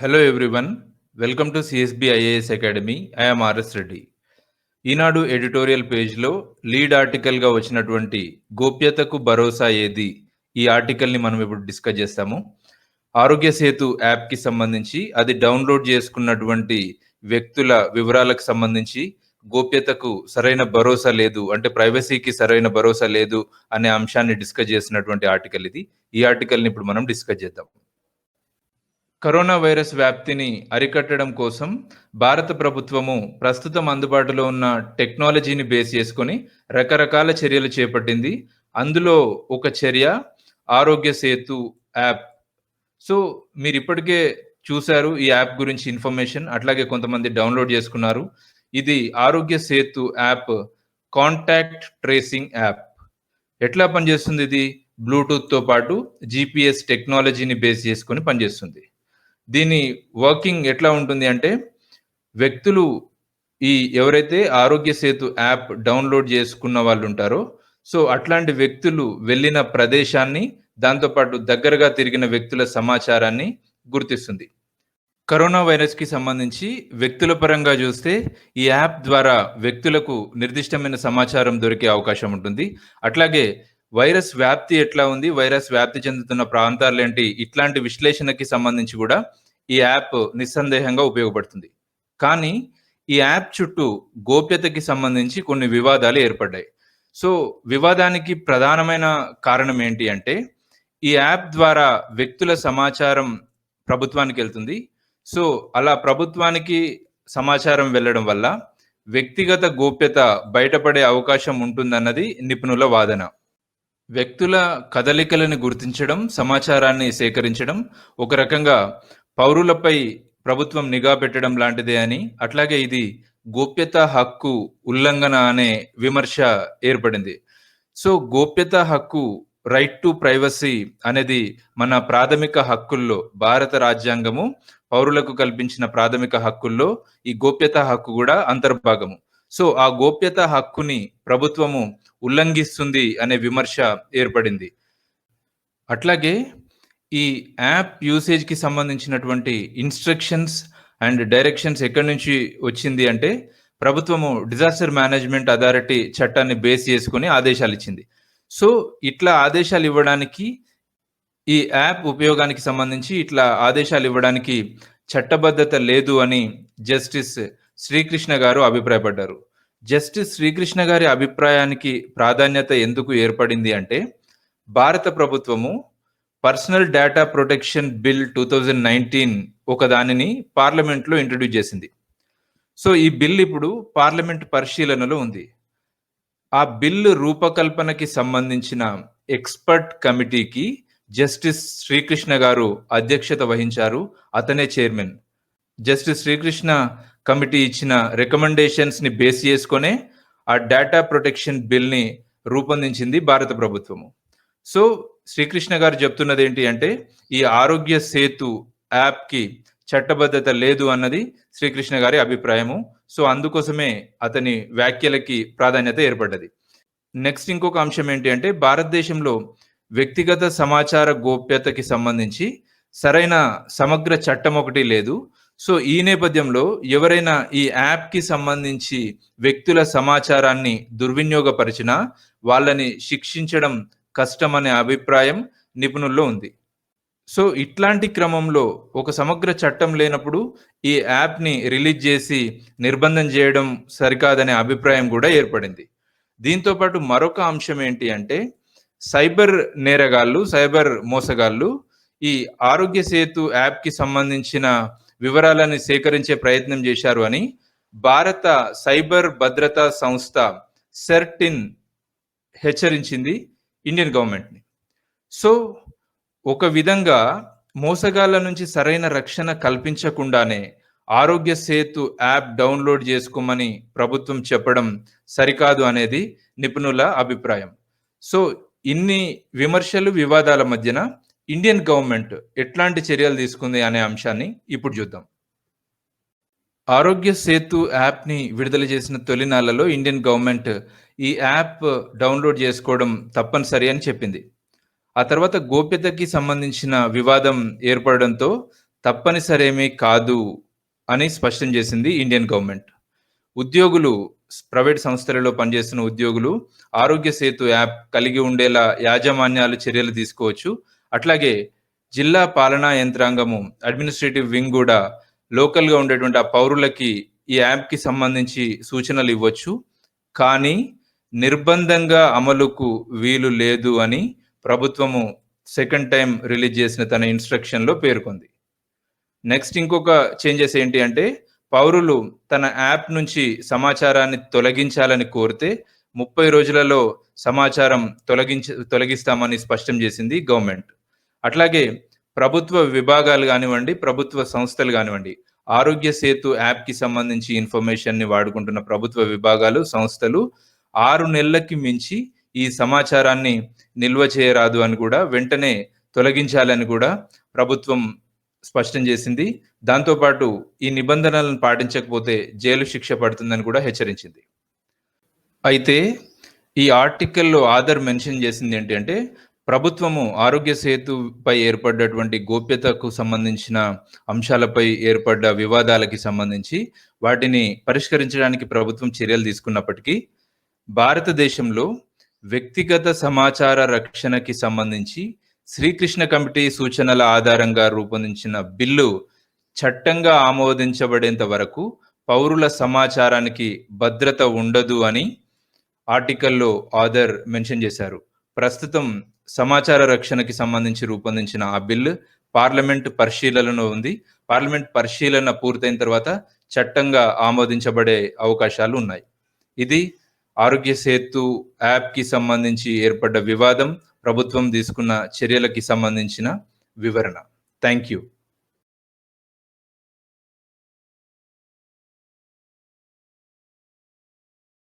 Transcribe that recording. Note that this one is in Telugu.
Hello everyone welcome to CSB IAS academy I'm RS Reddy Eenadu editorial పేజ్లో లీడ్ ఆర్టికల్గా వచ్చినటువంటి గోప్యతకు భరోసా ఏది? ఈ ఆర్టికల్ని మనం ఇప్పుడు డిస్కస్ చేస్తాము. ఆరోగ్య సేతు యాప్కి సంబంధించి అది డౌన్లోడ్ చేసుకున్నటువంటి వ్యక్తుల వివరాలకు సంబంధించి గోప్యతకు సరైన భరోసా లేదు అంటే ప్రైవసీకి సరైన భరోసా లేదు అనే అంశాన్ని డిస్కస్ చేసినటువంటి ఆర్టికల్ ఇది. ఈ ఆర్టికల్ని ఇప్పుడు మనం డిస్కస్ చేద్దాం. కరోనా వైరస్ వ్యాప్తిని అరికట్టడం కోసం భారత ప్రభుత్వము ప్రస్తుతం అందుబాటులో ఉన్న టెక్నాలజీని బేస్ చేసుకొని రకరకాల చర్యలు చేపట్టింది. అందులో ఒక చర్య ఆరోగ్య సేతు యాప్. సో మీరు ఇప్పటికే చూశారు ఈ యాప్ గురించి ఇన్ఫర్మేషన్. అట్లాగే కొంతమంది డౌన్లోడ్ చేసుకున్నారు. ఇది Aarogya Setu app contact tracing app. ఎట్లా పనిచేస్తుంది ఇది? బ్లూటూత్తో పాటు జీపీఎస్ టెక్నాలజీని బేస్ చేసుకొని పనిచేస్తుంది. దీని వర్కింగ్ ఎట్లా ఉంటుంది అంటే వ్యక్తులు ఈ ఎవరైతే ఆరోగ్య సేతు యాప్ డౌన్లోడ్ చేసుకున్న వాళ్ళు ఉంటారో సో అట్లాంటి వ్యక్తులు వెళ్ళిన ప్రదేశాన్ని దాంతోపాటు దగ్గరగా తిరిగిన వ్యక్తుల సమాచారాన్ని గుర్తిస్తుంది. కరోనా వైరస్కి సంబంధించి వ్యక్తుల పరంగా చూస్తే ఈ యాప్ ద్వారా వ్యక్తులకు నిర్దిష్టమైన సమాచారం దొరికే అవకాశం ఉంటుంది. అట్లాగే వైరస్ వ్యాప్తి ఎట్లా ఉంది? వైరస్ వ్యాప్తి చెందుతున్న ప్రాంతాలు ఏంటి? ఇట్లాంటి విశ్లేషణకి సంబంధించి కూడా ఈ యాప్ నిస్సందేహంగా ఉపయోగపడుతుంది. కానీ ఈ యాప్ చుట్టూ గోప్యతకి సంబంధించి కొన్ని వివాదాలు ఏర్పడ్డాయి. సో వివాదానికి ప్రధానమైన కారణం ఏంటి అంటే ఈ యాప్ ద్వారా వ్యక్తుల సమాచారం ప్రభుత్వానికి వెళ్తుంది. సో అలా ప్రభుత్వానికి సమాచారం వెళ్ళడం వల్ల వ్యక్తిగత గోప్యత బయటపడే అవకాశం ఉంటుందన్నది నిపుణుల వాదన. వ్యక్తుల కదలికలను గుర్తించడం సమాచారాన్ని సేకరించడం ఒక రకంగా పౌరులపై ప్రభుత్వం నిఘా పెట్టడం లాంటిదే అని అట్లాగే ఇది గోప్యత హక్కు ఉల్లంఘన అనే విమర్శ ఏర్పడింది. సో గోప్యత హక్కు రైట్ టు ప్రైవసీ అనేది మన ప్రాథమిక హక్కుల్లో భారత రాజ్యాంగము పౌరులకు కల్పించిన ప్రాథమిక హక్కుల్లో ఈ గోప్యత హక్కు కూడా అంతర్భాగము. సో ఆ గోప్యత హక్కుని ప్రభుత్వము ఉల్లంఘిస్తుంది అనే విమర్శ ఏర్పడింది. అట్లాగే ఈ యాప్ యూసేజ్కి సంబంధించినటువంటి ఇన్స్ట్రక్షన్స్ అండ్ డైరెక్షన్స్ ఎక్కడి నుంచి వచ్చింది అంటే ప్రభుత్వము డిజాస్టర్ మేనేజ్మెంట్ అథారిటీ చట్టాన్ని బేస్ చేసుకుని ఆదేశాలు ఇచ్చింది. సో ఇట్లా ఆదేశాలు ఇవ్వడానికి ఈ యాప్ ఉపయోగానికి సంబంధించి ఇట్లా ఆదేశాలు ఇవ్వడానికి చట్టబద్ధత లేదు అని జస్టిస్ శ్రీకృష్ణ గారు అభిప్రాయపడ్డారు. జస్టిస్ శ్రీకృష్ణ గారి అభిప్రాయానికి ప్రాధాన్యత ఎందుకు ఏర్పడింది అంటే భారత ప్రభుత్వము personal data protection bill two thousand nineteen ఒక దానిని పార్లమెంట్లో ఇంట్రడ్యూస్ చేసింది. సో ఈ బిల్ ఇప్పుడు పార్లమెంట్ పరిశీలనలో ఉంది. ఆ బిల్లు రూపకల్పనకి సంబంధించిన ఎక్స్పర్ట్ కమిటీకి జస్టిస్ శ్రీకృష్ణ గారు అధ్యక్షత వహించారు అతనే చైర్మన్. జస్టిస్ శ్రీకృష్ణ కమిటీ ఇచ్చిన రికమెండేషన్స్ని బేస్ చేసుకొనే ఆ డేటా ప్రొటెక్షన్ బిల్ని రూపొందించింది భారత ప్రభుత్వము. సో శ్రీకృష్ణ గారు చెప్తున్నది ఏంటి అంటే ఈ ఆరోగ్య సేతు యాప్కి చట్టబద్ధత లేదు అన్నది శ్రీకృష్ణ గారి అభిప్రాయము. సో అందుకోసమే అతని వ్యాఖ్యలకి ప్రాధాన్యత ఏర్పడ్డది. నెక్స్ట్ ఇంకొక అంశం ఏంటి అంటే భారతదేశంలో వ్యక్తిగత సమాచార గోప్యతకి సంబంధించి సరైన సమగ్ర చట్టం ఒకటి లేదు. సో ఈ నేపథ్యంలో ఎవరైనా ఈ యాప్కి సంబంధించి వ్యక్తుల సమాచారాన్ని దుర్వినియోగపరిచినా వాళ్ళని శిక్షించడం కష్టం అనే అభిప్రాయం నిపుణుల్లో ఉంది. సో ఇట్లాంటి క్రమంలో ఒక సమగ్ర చట్టం లేనప్పుడు ఈ యాప్ని రిలీజ్ చేసి నిర్బంధం చేయడం సరికాదనే అభిప్రాయం కూడా ఏర్పడింది. దీంతో పాటు మరొక అంశం ఏంటి అంటే సైబర్ నేరగాళ్ళు సైబర్ మోసగాళ్ళు ఈ ఆరోగ్య సేతు యాప్కి సంబంధించిన వివరాలను సేకరించే ప్రయత్నం చేశారు అని భారత సైబర్ భద్రతా సంస్థ సెర్టిన్ హెచ్చరించింది ఇండియన్ గవర్నమెంట్ని. సో ఒక విధంగా మోసగాళ్ళ నుంచి సరైన రక్షణ కల్పించకుండానే ఆరోగ్య సేతు యాప్ డౌన్లోడ్ చేసుకోమని ప్రభుత్వం చెప్పడం సరికాదు అనేది నిపుణుల అభిప్రాయం. సో ఇన్ని విమర్శలు వివాదాల మధ్యన ఇండియన్ గవర్నమెంట్ ఎట్లాంటి చర్యలు తీసుకుంది అనే అంశాన్ని ఇప్పుడు చూద్దాం. ఆరోగ్య సేతు యాప్ని విడుదల చేసిన తొలినాళ్ళలో ఇండియన్ గవర్నమెంట్ ఈ యాప్ డౌన్లోడ్ చేసుకోవడం తప్పనిసరి అని చెప్పింది. ఆ తర్వాత గోప్యతకి సంబంధించిన వివాదం ఏర్పడడంతో తప్పనిసరేమీ కాదు అని స్పష్టం చేసింది ఇండియన్ గవర్నమెంట్ ఉద్యోగులు ప్రైవేట్ సంస్థలలో పనిచేస్తున్న ఉద్యోగులు ఆరోగ్య సేతు యాప్ కలిగి ఉండేలా యాజమాన్యాలు చర్యలు తీసుకోవచ్చు. అట్లాగే జిల్లా పాలనా యంత్రాంగము అడ్మినిస్ట్రేటివ్ వింగ్ కూడా లోకల్గా ఉండేటువంటి ఆ పౌరులకి ఈ యాప్కి సంబంధించి సూచనలు ఇవ్వచ్చు. కానీ నిర్బంధంగా అమలుకు వీలు లేదు అని ప్రభుత్వము సెకండ్ టైం రిలీజ్ చేసిన తన ఇన్స్ట్రక్షన్లో పేర్కొంది. నెక్స్ట్ ఇంకొక చేంజెస్ ఏంటి అంటే పౌరులు తన యాప్ నుంచి సమాచారాన్ని తొలగించాలని కోరితే ముప్పై రోజులలో సమాచారం తొలగించ తొలగిస్తామని స్పష్టం చేసింది గవర్నమెంట్. అట్లాగే ప్రభుత్వ విభాగాలు కానివ్వండి ప్రభుత్వ సంస్థలు కానివ్వండి ఆరోగ్య సేతు యాప్కి సంబంధించి ఇన్ఫర్మేషన్ని వాడుకుంటున్న ప్రభుత్వ విభాగాలు సంస్థలు ఆరు నెలలకి మించి ఈ సమాచారాన్ని నిల్వ చేయరాదు అని కూడా వెంటనే తొలగించాలని కూడా ప్రభుత్వం స్పష్టం చేసింది. దాంతోపాటు ఈ నిబంధనలను పాటించకపోతే జైలు శిక్ష పడుతుందని కూడా హెచ్చరించింది. అయితే ఈ ఆర్టికల్లో ఆధార్ మెన్షన్ చేసింది ఏంటంటే ప్రభుత్వము ఆరోగ్య సేతుపై ఏర్పడ్డటువంటి గోప్యతకు సంబంధించిన అంశాలపై ఏర్పడ్డ వివాదాలకి సంబంధించి వాటిని పరిష్కరించడానికి ప్రభుత్వం చర్యలు తీసుకున్నప్పటికీ భారతదేశంలో వ్యక్తిగత సమాచార రక్షణకి సంబంధించి శ్రీకృష్ణ కమిటీ సూచనల ఆధారంగా రూపొందించిన బిల్లు చట్టంగా ఆమోదించబడేంత వరకు పౌరుల సమాచారానికి భద్రత ఉండదు అని ఆర్టికల్లో ఆధర్ మెన్షన్ చేశారు. ప్రస్తుతం సమాచార రక్షణకి సంబంధించి రూపొందించిన ఆ బిల్లు పార్లమెంట్ పరిశీలనలో ఉంది. పార్లమెంట్ పరిశీలన పూర్తయిన తర్వాత చట్టంగా ఆమోదించబడే అవకాశాలు ఉన్నాయి. ఇది ఆరోగ్య సేతు యాప్కి సంబంధించి ఏర్పడ్డ వివాదం ప్రభుత్వం తీసుకున్న చర్యలకి సంబంధించిన వివరణ. Thank you